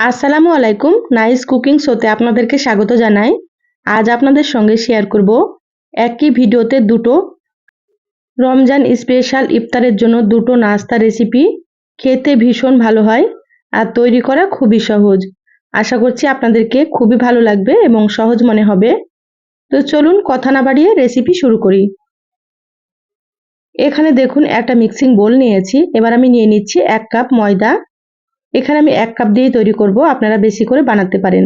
আসসালামু আলাইকুম। Nice cooking শোতে আপনাদেরকে স্বাগত জানাই। আজ আপনাদের সঙ্গে শেয়ার করব একই ভিডিওতে দুটো রমজান স্পেশাল ইফতারের জন্য দুটো নাস্তা রেসিপি খেতে ভীষণ ভালো হয় আর তৈরি করা খুবই সহজ। আশা করছি আপনাদেরকে খুবই ভালো লাগবে এবং সহজ মনে হবে। তো চলুন কথা না বাড়িয়ে রেসিপি শুরু করি। এখানে দেখুন একটা মিক্সিং বোল নিয়েছি। এবার আমি নিয়ে নিচ্ছি এক কাপ ময়দা। এখানে আমি এক কাপ দিয়েই তৈরি করব, আপনারা বেশি করে বানাতে পারেন।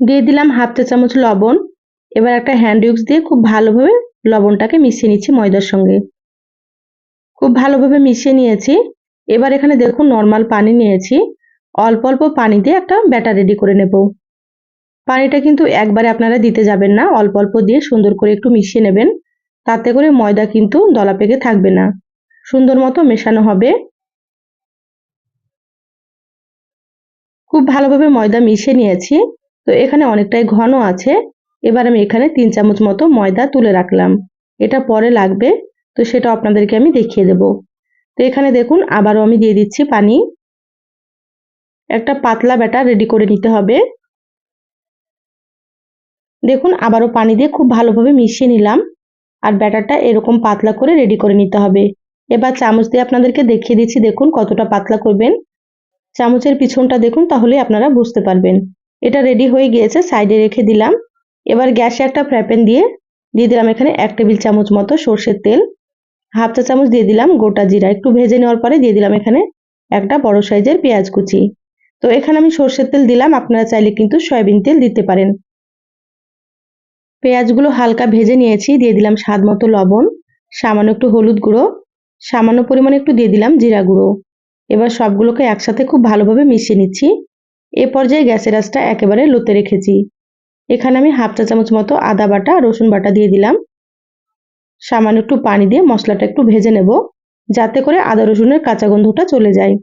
দিয়ে দিলাম হাফ চা চামচ লবণ, এবার একটা হ্যান্ড উইক্স দিয়ে খুব ভালোভাবে লবণটাকে মিশিয়ে নিচ্ছি ময়দার সঙ্গে। খুব ভালোভাবে মিশিয়ে নিয়েছি, এবার এখানে দেখুন নর্মাল পানি নিয়েছি, অল্প অল্প পানি দিয়ে একটা ব্যাটার রেডি করে নেব। পানিটা কিন্তু একবারে আপনারা দিতে যাবেন না, অল্প অল্প দিয়ে সুন্দর করে একটু মিশিয়ে নেবেন, তাতে করে ময়দা কিন্তু দলা পেকে থাকবে না। সুন্দর মতো মেশানো হবে। খুব ভালোভাবে ময়দা মিশিয়ে নিয়েছি। তো এখানে অনেকটাই ঘন আছে। এবার আমি এখানে তিন চামচ মতো ময়দা তুলে রাখলাম। এটা পরে লাগবে। তো সেটা আপনাদেরকে আমি দেখিয়ে দেব। তো এখানে দেখুন, আবারও আমি দিয়ে দিচ্ছি পানি। একটা পাতলা ব্যাটার রেডি করে নিতে হবে। দেখুন, আবারও পানি দিয়ে খুব ভালোভাবে মিশিয়ে নিলাম। আর ব্যাটারটা এরকম পাতলা করে রেডি করে নিতে হবে। এবার চামচ দিয়ে আপনাদেরকে দেখিয়ে দিচ্ছি, দেখুন কতটা পাতলা করবেন। চামচের পিছনটা দেখুন তাহলে আপনারা বুঝতে পারবেন। এটা রেডি হয়ে গিয়েছে সাইডে রেখে দিলাম। এবার গ্যাসে একটা ফ্রাই প্যান দিয়ে দিয়ে দিলাম এখানে এক টেবিল চামচ মতো সর্ষের তেল। হাফ চা চামচ দিয়ে দিলাম গোটা জিরা। একটু ভেজে নেওয়ার পরে দিয়ে দিলাম এখানে একটা বড় সাইজের পেঁয়াজ কুচি। তো এখানে আমি সর্ষের তেল দিলাম, আপনারা চাইলে কিন্তু সয়াবিন তেল দিতে পারেন। পেঁয়াজগুলো হালকা ভেজে নিয়েছি, দিয়ে দিলাম স্বাদ মতো লবণ, সামান্য একটু হলুদ গুঁড়ো, সামান্য পরিমাণে একটু দিয়ে দিলাম জিরা গুঁড়ো। এবার সবগুলোকে একসাথে খুব ভালোভাবে মিশিয়ে নিচ্ছি। এ পর্যায়ে গ্যাসের আঁচটা একেবারে লোতে রেখেছি। এখানে আমি হাফ চা চামচ মতো আদা বাটা, রসুন বাটা দিয়ে দিলাম। সামান্য একটু পানি দিয়ে মশলাটা একটু ভেজে নেব, যাতে করে আদা রসুনের কাঁচা গন্ধটা চলে যায়।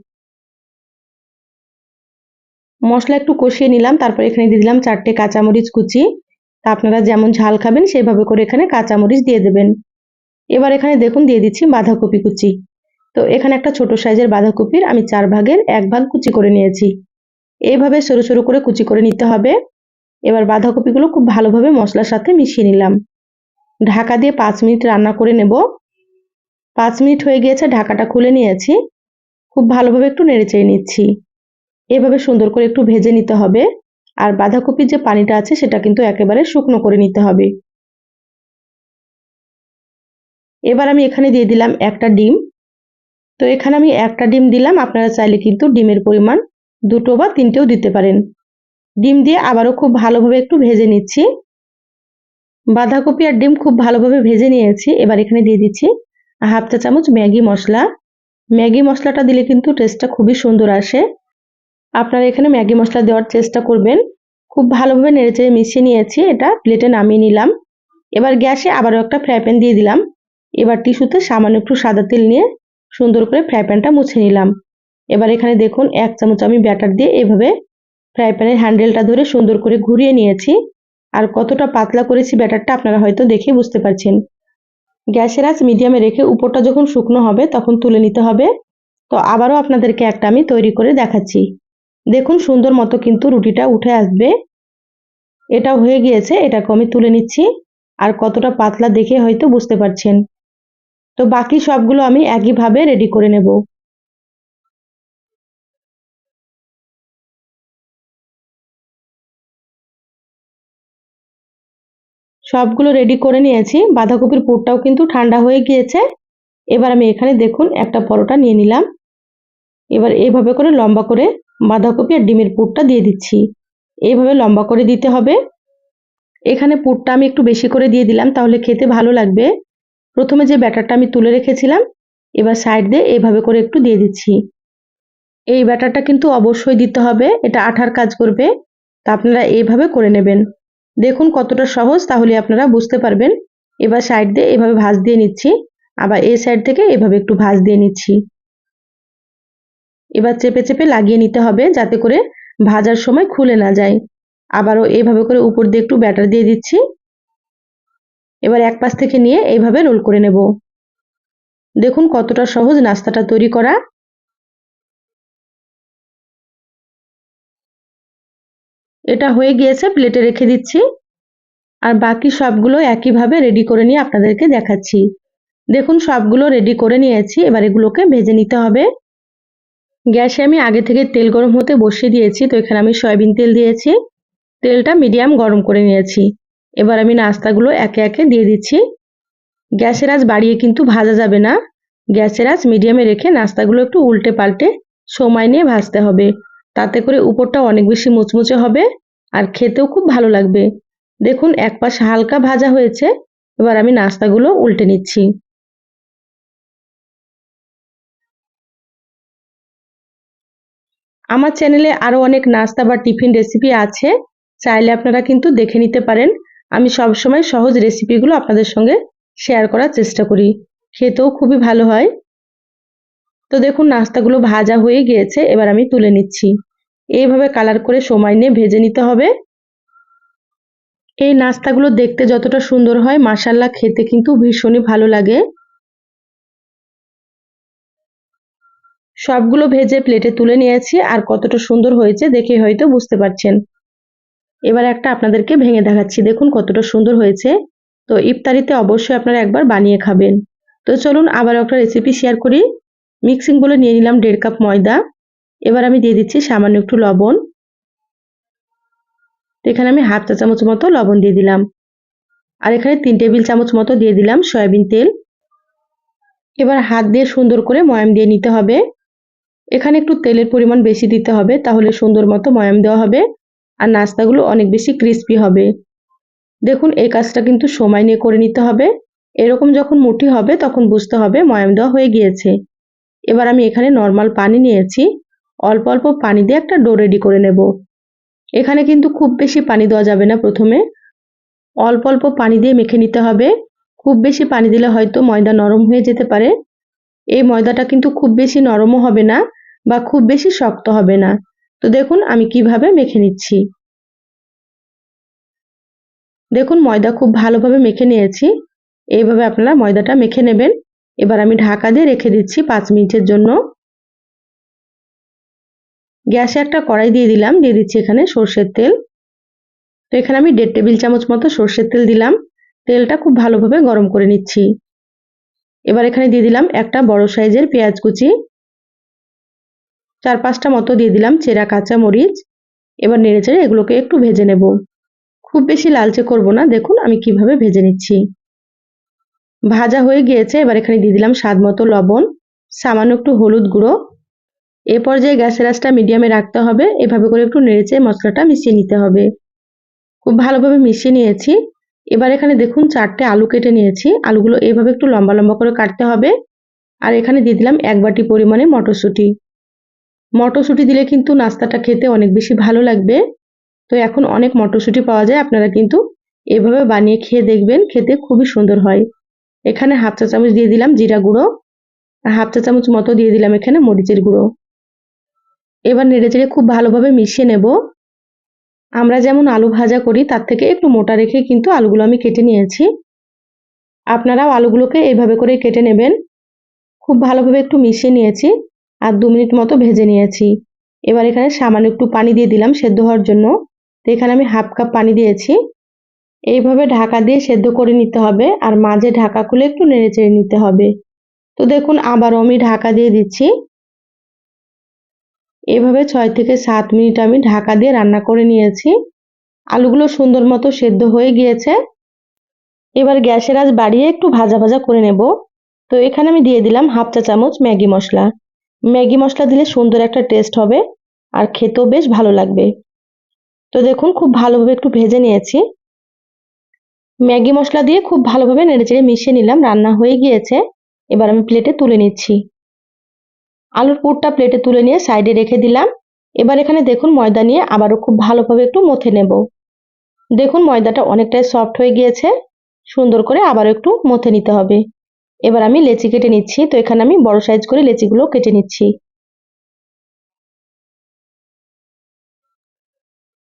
মশলা একটু কষিয়ে নিলাম, তারপর এখানে দিয়ে দিলাম চারটে কাঁচামরিচ কুচি। তা আপনারা যেমন ঝাল খাবেন, সেভাবে করে এখানে কাঁচামরিচ দিয়ে দেবেন। এবার এখানে দেখুন, দিয়ে দিচ্ছি বাঁধাকপি কুচি। তো এখানে একটা ছোট সাইজের বাঁধাকপির আমি চার ভাগের এক ভাগ কুচি করে নিয়েছি। এইভাবে সরু সরু করে কুচি করে নিতে হবে। এবার বাঁধাকপিগুলো খুব ভালোভাবে মশলার সাথে মিশিয়ে নিলাম। ঢাকা দিয়ে পাঁচ মিনিট রান্না করে নেব। পাঁচ মিনিট হয়ে গিয়েছে, ঢাকাটা খুলে নিয়েছি। খুব ভালোভাবে একটু নেড়ে চেয়ে নিচ্ছি। এভাবে সুন্দর করে একটু ভেজে নিতে হবে। আর বাঁধাকপির যে পানিটা আছে, সেটা কিন্তু একেবারে শুকনো করে নিতে হবে। এবার আমি এখানে দিয়ে দিলাম একটা ডিম। তো এখানে আমি একটা ডিম দিলাম, আপনারা চাইলে কিন্তু ডিমের পরিমাণ দুটো বা তিনটেও দিতে পারেন। ডিম দিয়ে আবারও খুব ভালোভাবে একটু ভেজে নিচ্ছি। বাঁধাকপি আর ডিম খুব ভালোভাবে ভেজে নিয়েছি, এবার এখানে দিয়ে দিচ্ছি হাফ চা চামচ ম্যাগি মশলা। ম্যাগি মশলাটা দিলে কিন্তু টেস্টটা খুবই সুন্দর আসে। আপনারা এখানে ম্যাগি মশলা দেওয়ার চেষ্টা করবেন। খুব ভালোভাবে নেড়েচেড়ে মিশিয়ে নিয়েছি, এটা প্লেটে নামিয়ে নিলাম। এবার গ্যাসে আবারও একটা ফ্রাই প্যান দিয়ে দিলাম। এবার টিস্যুতে সামান্য একটু সাদা তেল নিয়ে সুন্দর করে ফ্রাই প্যানটা মুছে নিলাম। এবার এখানে দেখুন, এক চামচ আমি ব্যাটার দিয়ে এভাবে ফ্রাই প্যানের হ্যান্ডেলটা ধরে সুন্দর করে ঘুরিয়ে নিয়েছি। আর কতটা পাতলা করেছি ব্যাটারটা আপনারা হয়তো দেখে বুঝতে পারছেন। গ্যাসের আঁচ মিডিয়ামে রেখে উপরটা যখন শুকনো হবে, তখন তুলে নিতে হবে। তো আবারও আপনাদেরকে একটা আমি তৈরি করে দেখাচ্ছি। দেখুন, সুন্দর মতো কিন্তু রুটিটা উঠে আসবে। এটা হয়ে গিয়েছে এটাকে আমি তুলে নিচ্ছি। আর কতটা পাতলা দেখে হয়তো বুঝতে পারছেন। তো বাকি সবগুলো আমি একইভাবে রেডি করে নেব। সবগুলো রেডি করে নিয়েছি। বাঁধাকপির পুরটাও কিন্তু ঠান্ডা হয়ে গিয়েছে। এবার আমি এখানে দেখুন একটা পরোটা নিয়ে নিলাম। এবার এইভাবে করে লম্বা করে বাঁধাকপি আর ডিমের পুরটা দিয়ে দিচ্ছি। এইভাবে লম্বা করে দিতে হবে। এখানে পুরটা আমি একটু বেশি করে দিয়ে দিলাম, তাহলে খেতে ভালো লাগবে। প্রথমে যে ব্যাটারটা আমি তুলে রেখেছিলাম, এবার সাইড দিয়ে এইভাবে করে একটু দিয়ে দিচ্ছি। এই ব্যাটারটা কিন্তু অবশ্যই দিতে হবে, এটা আঠার কাজ করবে, তা আপনারা এইভাবে করে নেবেন। দেখুন কতটা সহজ, তাহলে আপনারা বুঝতে পারবেন। এবার সাইড দিয়ে এভাবে ভাজ দিয়ে নিচ্ছি, আবার এই সাইড থেকে এভাবে একটু ভাজ দিয়ে নিচ্ছি। এবার চেপে চেপে লাগিয়ে নিতে হবে, যাতে করে ভাজার সময় খুলে না যায়। আবারও এইভাবে করে উপর দিয়ে একটু ব্যাটার দিয়ে দিচ্ছি। এবার এক পাশ থেকে নিয়ে এইভাবে রোল করে নেব। দেখুন কতটা সহজ নাস্তাটা তৈরি করা। এটা হয়ে গিয়েছে, প্লেটে রেখে দিচ্ছি। আর বাকি সবগুলো একইভাবে রেডি করে নিয়ে আপনাদেরকে দেখাচ্ছি। দেখুন সবগুলো রেডি করে নিয়েছি, এবার এগুলোকে ভেজে নিতে হবে। গ্যাসে আমি আগে থেকে তেল গরম হতে বসিয়ে দিয়েছি, তো এখানে আমি সয়াবিন তেল দিয়েছি। তেলটা মিডিয়াম গরম করে নিয়েছি। এবার আমি নাস্তাগুলো একে একে দিয়ে দিচ্ছি। গ্যাসের আঁচ বাড়িয়ে কিন্তু ভাজা যাবে না। গ্যাসের আঁচ মিডিয়ামে রেখে নাস্তাগুলো একটু উল্টে পাল্টে সময় নিয়ে ভাজতে হবে। তাতে করে উপরটা অনেক বেশি মুচমুচে হবে আর খেতেও খুব ভালো লাগবে। দেখুন, এক পাশ হালকা ভাজা হয়েছে। এবার আমি নাস্তাগুলো উল্টে নিচ্ছি। আমার চ্যানেলে আরও অনেক নাস্তা বা টিফিন রেসিপি আছে। চাইলে আপনারা কিন্তু দেখে নিতে পারেন। আমি সবসময় সহজ রেসিপিগুলো আপনাদের সঙ্গে শেয়ার করার চেষ্টা করি। খেতেও খুবই ভালো হয়। তো দেখুন, নাস্তাগুলো ভাজা হয়ে গিয়েছে, এবার আমি তুলে নিচ্ছি। এইভাবে কালার করে সময় নিয়ে ভেজে নিতে হবে। এই নাস্তাগুলো দেখতে যতটা সুন্দর হয় মাসাল্লা খেতে কিন্তু ভীষণই ভালো লাগে। সবগুলো ভেজে প্লেটে তুলে নিয়েছি, আর কতটা সুন্দর হয়েছে দেখে হয়তো বুঝতে পারছেন। এবার একটা আপনাদেরকে ভেঙে দেখাচ্ছি। দেখুন কতটা সুন্দর হয়েছে। তো ইফতারিতে অবশ্যই আপনারা একবার বানিয়ে খাবেন। তো চলুন আবার একটা রেসিপি শেয়ার করি। মিক্সিং বলে নিয়ে নিলাম দেড় কাপ ময়দা। এবার আমি দিয়ে দিচ্ছি সামান্য একটু লবণ। তো এখানে আমি হাফ চা চামচ মতো লবণ দিয়ে দিলাম। আর এখানে তিন টেবিল চামচ মতো দিয়ে দিলাম সয়াবিন তেল। এবার হাত দিয়ে সুন্দর করে ময়াম দিয়ে নিতে হবে। এখানে একটু তেলের পরিমাণ বেশি দিতে হবে, তাহলে সুন্দর মতো ময়াম দেওয়া হবে। আর নাস্তাগুলো অনেক বেশি ক্রিস্পি হবে। দেখুন, এই কাজটা কিন্তু সময় নিয়ে করে নিতে হবে। এরকম যখন মুঠি হবে, তখন বুঝতে হবে ময়াম দেওয়া হয়ে গিয়েছে। এবার আমি এখানে নর্মাল পানি নিয়েছি। অল্প অল্প পানি দিয়ে একটা ডো রেডি করে নেব। এখানে কিন্তু খুব বেশি পানি দেওয়া যাবে না প্রথমে। অল্প অল্প পানি দিয়ে মেখে নিতে হবে। খুব বেশি পানি দিলে হয়তো ময়দা নরম হয়ে যেতে পারে। এই ময়দাটা কিন্তু খুব বেশি নরমও হবে না বা খুব বেশি শক্ত হবে না। তো দেখুন, আমি কীভাবে মেখে নিচ্ছি। দেখুন, ময়দা খুব ভালোভাবে মেখে নিয়েছি। এইভাবে আপনারা ময়দাটা মেখে নেবেন। এবার আমি ঢাকা দিয়ে রেখে দিচ্ছি পাঁচ মিনিটের জন্য। গ্যাসে একটা কড়াই দিয়ে দিলাম, দিয়ে দিচ্ছি এখানে সর্ষের তেল। তো এখানে আমি দেড় টেবিল চামচ মতো সর্ষের তেল দিলাম। তেলটা খুব ভালোভাবে গরম করে নিচ্ছি। এবার এখানে দিয়ে দিলাম একটা বড় সাইজের পেঁয়াজ কুচি। চার পাঁচটা মতো দিয়ে দিলাম চেরা কাঁচা মরিচ। এবার নেড়ে চেড়ে এগুলোকে একটু ভেজে নেব। খুব বেশি লালচে করব না। দেখুন আমি কীভাবে ভেজে নিচ্ছি। ভাজা হয়ে গিয়েছে, এবার এখানে দিয়ে দিলাম স্বাদ মতো লবণ, সামান্য একটু হলুদ গুঁড়ো। এ পর্যায়ে গ্যাসের আঁচটা মিডিয়ামে রাখতে হবে। এভাবে করে একটু নেড়েচে মশলাটা মিশিয়ে নিতে হবে। খুব ভালোভাবে মিশিয়ে নিয়েছি। এবার এখানে দেখুন চারটে আলু কেটে নিয়েছি। আলুগুলো এইভাবে একটু লম্বা লম্বা করে কাটতে হবে। আর এখানে দিয়ে দিলাম এক বাটি পরিমাণে মটরশুঁটি। মটরশুঁটি দিলে কিন্তু নাস্তাটা খেতে অনেক বেশি ভালো লাগবে। তো এখন অনেক মটরশুঁটি পাওয়া যায়, আপনারা কিন্তু এভাবে বানিয়ে খেয়ে দেখবেন, খেতে খুবই সুন্দর হয়। এখানে হাফ চা চামচ দিয়ে দিলাম জিরা গুঁড়ো, আর হাফ চা চামচ মতো দিয়ে দিলাম এখানে মরিচের গুঁড়ো। এবার নেড়ে চেড়ে খুব ভালোভাবে মিশিয়ে নেব। আমরা যেমন আলু ভাজা করি, তার থেকে একটু মোটা রেখে কিন্তু আলুগুলো আমি কেটে নিয়েছি। আপনারাও আলুগুলোকে এইভাবে করে কেটে নেবেন। খুব ভালোভাবে একটু মিশিয়ে নিয়েছি। আর দু মিনিট মতো ভেজে নিয়েছি। এবার এখানে সামান্য একটু পানি দিয়ে দিলাম সেদ্ধ হওয়ার জন্য। তো এখানে আমি হাফ কাপ পানি দিয়েছি। এইভাবে ঢাকা দিয়ে সেদ্ধ করে নিতে হবে আর মাঝে ঢাকা খুলে একটু নেড়ে চেড়ে নিতে হবে। তো দেখুন, আবারও আমি ঢাকা দিয়ে দিচ্ছি। এভাবে ছয় থেকে সাত মিনিট আমি ঢাকা দিয়ে রান্না করে নিয়েছি। আলুগুলো সুন্দর মতো সেদ্ধ হয়ে গিয়েছে। এবার গ্যাসের আজ বাড়িয়ে একটু ভাজা ভাজা করে নেব। তো এখানে আমি দিয়ে দিলাম হাফ চা চামচ ম্যাগি মশলা। ম্যাগি মশলা দিলে সুন্দর একটা টেস্ট হবে আর খেতেও বেশ ভালো লাগবে। তো দেখুন, খুব ভালোভাবে একটু ভেজে নিয়েছি। ম্যাগি মশলা দিয়ে খুব ভালোভাবে নেড়েচেড়ে মিশিয়ে নিলাম, রান্না হয়ে গিয়েছে। এবার আমি প্লেটে তুলে নিচ্ছি। আলুর পুরটা প্লেটে তুলে নিয়ে সাইডে রেখে দিলাম। এবার এখানে দেখুন, ময়দা নিয়ে আবারও খুব ভালোভাবে একটু মথে নেব। দেখুন, ময়দাটা অনেকটাই সফট হয়ে গিয়েছে। সুন্দর করে আবারও একটু মথে নিতে হবে। এবার আমি লেচি কেটে নিচ্ছি, তো এখানে আমি বড় সাইজ করে লেচিগুলো কেটে নিচ্ছি।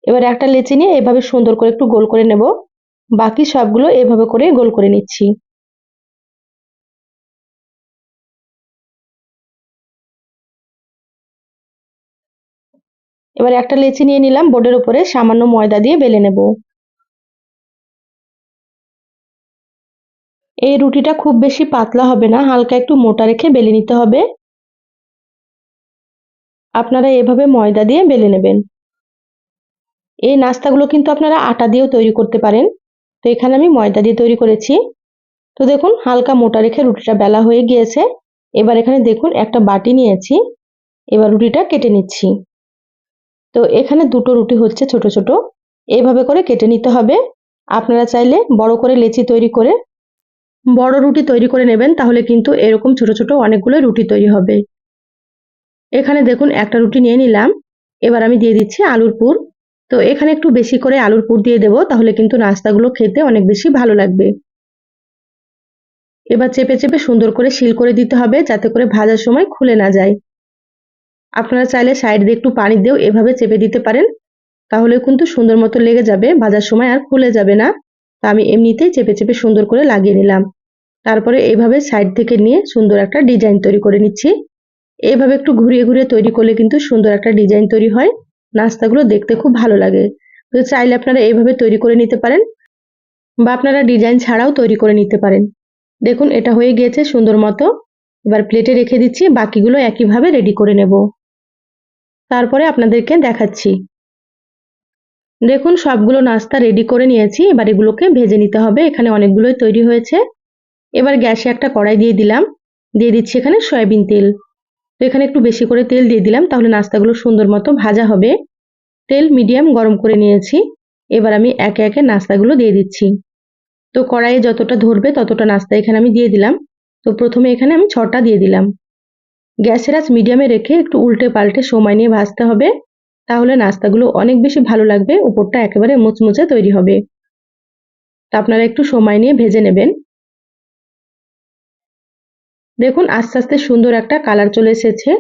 এবার একটা লেচি নিয়ে এভাবে সুন্দর করে একটু গোল করে নেব। বাকি সবগুলো এভাবে করে গোল করে নিচ্ছি। এবার একটা লেচি নিয়ে নিলাম, বোর্ডের উপরে সামান্য ময়দা দিয়ে বেলে নেব। এই রুটিটা খুব বেশি পাতলা হবে না, হালকা একটু মোটা রেখে বেলে নিতে হবে। আপনারা এভাবে ময়দা দিয়ে বেলে নেবেন। এই নাস্তাগুলো কিন্তু আপনারা আটা দিয়েও তৈরি করতে পারেন। তো এখানে আমি ময়দা দিয়ে তৈরি করেছি। তো দেখুন, হালকা মোটা রেখে রুটিটা বেলা হয়ে গিয়েছে। এবার এখানে দেখুন, একটা বাটি নিয়েছি। এবার রুটিটা কেটে নিচ্ছি। তো এখানে দুটো রুটি হচ্ছে ছোট ছোট। এইভাবে করে কেটে নিতে হবে। আপনারা চাইলে বড় করে লেচি তৈরি করে বড় রুটি তৈরি করে নেবেন, তাহলে কিন্তু এরকম ছোট ছোট অনেকগুলো রুটি তৈরি হবে। এখানে দেখুন, একটা রুটি নিয়ে নিলাম। এবার আমি দিয়ে দিচ্ছি আলুর পুর। তো এখানে একটু বেশি করে আলুর পুর দিয়ে দেবো, তাহলে কিন্তু নাস্তাগুলো খেতে অনেক বেশি ভালো লাগবে। এবার চেপে চেপে সুন্দর করে শিল করে দিতে হবে, যাতে করে ভাজার সময় খুলে না যায়। আপনারা চাইলে সাইড দিয়ে একটু পানি দিয়েও এভাবে চেপে দিতে পারেন তাহলে কিন্তু সুন্দর মতো লেগে যাবে, ভাজার সময় আর খুলে যাবে না। তা আমি এমনিতেই চেপে চেপে সুন্দর করে লাগিয়ে নিলাম। তারপরে এইভাবে সাইড থেকে নিয়ে সুন্দর একটা ডিজাইন তৈরি করে নিচ্ছি। এইভাবে একটু ঘুরিয়ে ঘুরিয়ে তৈরি করলে কিন্তু সুন্দর একটা ডিজাইন তৈরি হয়। নাস্তাগুলো দেখতে খুব ভালো লাগে। তো চাইলে আপনারা এইভাবে তৈরি করে নিতে পারেন বা আপনারা ডিজাইন ছাড়াও তৈরি করে নিতে পারেন। দেখুন, এটা হয়ে গিয়েছে সুন্দর মতো। এবার প্লেটে রেখে দিচ্ছি, বাকিগুলো একইভাবে রেডি করে নেব। তারপরে আপনাদেরকে দেখাচ্ছি। দেখুন, সবগুলো নাস্তা রেডি করে নিয়েছি। এবার এগুলোকে ভেজে নিতে হবে। এখানে অনেকগুলোই তৈরি হয়েছে। এবার গ্যাসে একটা কড়াই দিয়ে দিলাম। দিয়ে দিচ্ছি এখানে সয়াবিন তেল। তো এখানে একটু বেশি করে তেল দিয়ে দিলাম, তাহলে নাস্তাগুলো সুন্দর মতো ভাজা হবে। তেল মিডিয়াম গরম করে নিয়েছি। এবার আমি একে একে নাস্তাগুলো দিয়ে দিচ্ছি। তো কড়াইয়ে যতটা ধরবে ততটা নাস্তা এখানে আমি দিয়ে দিলাম। তো প্রথমে এখানে আমি ছটা দিয়ে দিলাম। গ্যাসের আঁচ মিডিয়ামে রেখে একটু উল্টে পাল্টে সময় নিয়ে ভাজতে হবে। তাহলে নাস্তাগুলো অনেক বেশি ভালো লাগবে, উপরটা একেবারে মুচমুচে তৈরি হবে। তা আপনারা একটু সময় নিয়ে ভেজে নেবেন। দেখুন, আস্তে আস্তে সুন্দর একটা কালার চলে এসেছে।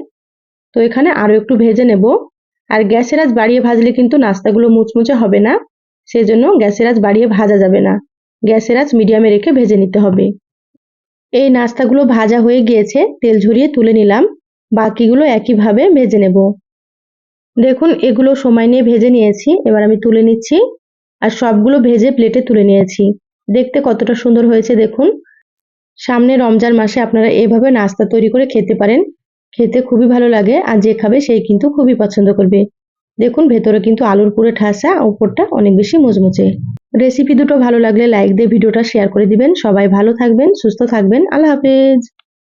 তো এখানে আরও একটু ভেজে নেব। আর গ্যাসের আঁচ বাড়িয়ে ভাজলে কিন্তু নাস্তাগুলো মুচমুচে হবে না, সেজন্য গ্যাসের আঁচ বাড়িয়ে ভাজা যাবে না। গ্যাসের আঁচ মিডিয়ামে রেখে ভেজে নিতে হবে। এই নাস্তাগুলো ভাজা হয়ে গিয়েছে, তেল ঝরিয়ে তুলে নিলাম। বাকিগুলো একইভাবে ভেজে নেব। দেখুন, এগুলো সময় নিয়ে ভেজে নিয়েছি, এবার আমি তুলে নিচ্ছি। আর সবগুলো ভেজে প্লেটে তুলে নিয়েছি। দেখতে কতটা সুন্দর হয়েছে, দেখুন। সামনে রমজান মাসে আপনারা এভাবে নাস্তা তৈরি করে খেতে পারেন। খেতে খুবই ভালো লাগে আর যে খাবে সেই কিন্তু খুবই পছন্দ করবে। দেখুন, ভেতরে কিন্তু আলুর পুরে ঠাসা ওপরটা অনেক বেশি মুচমুচে রেসিপি দুটো ভালো লাগলে লাইক দিয়ে ভিডিওটা শেয়ার করে দিবেন। সবাই ভালো থাকবেন, সুস্থ থাকবেন। আল্লাহ হাফেজ।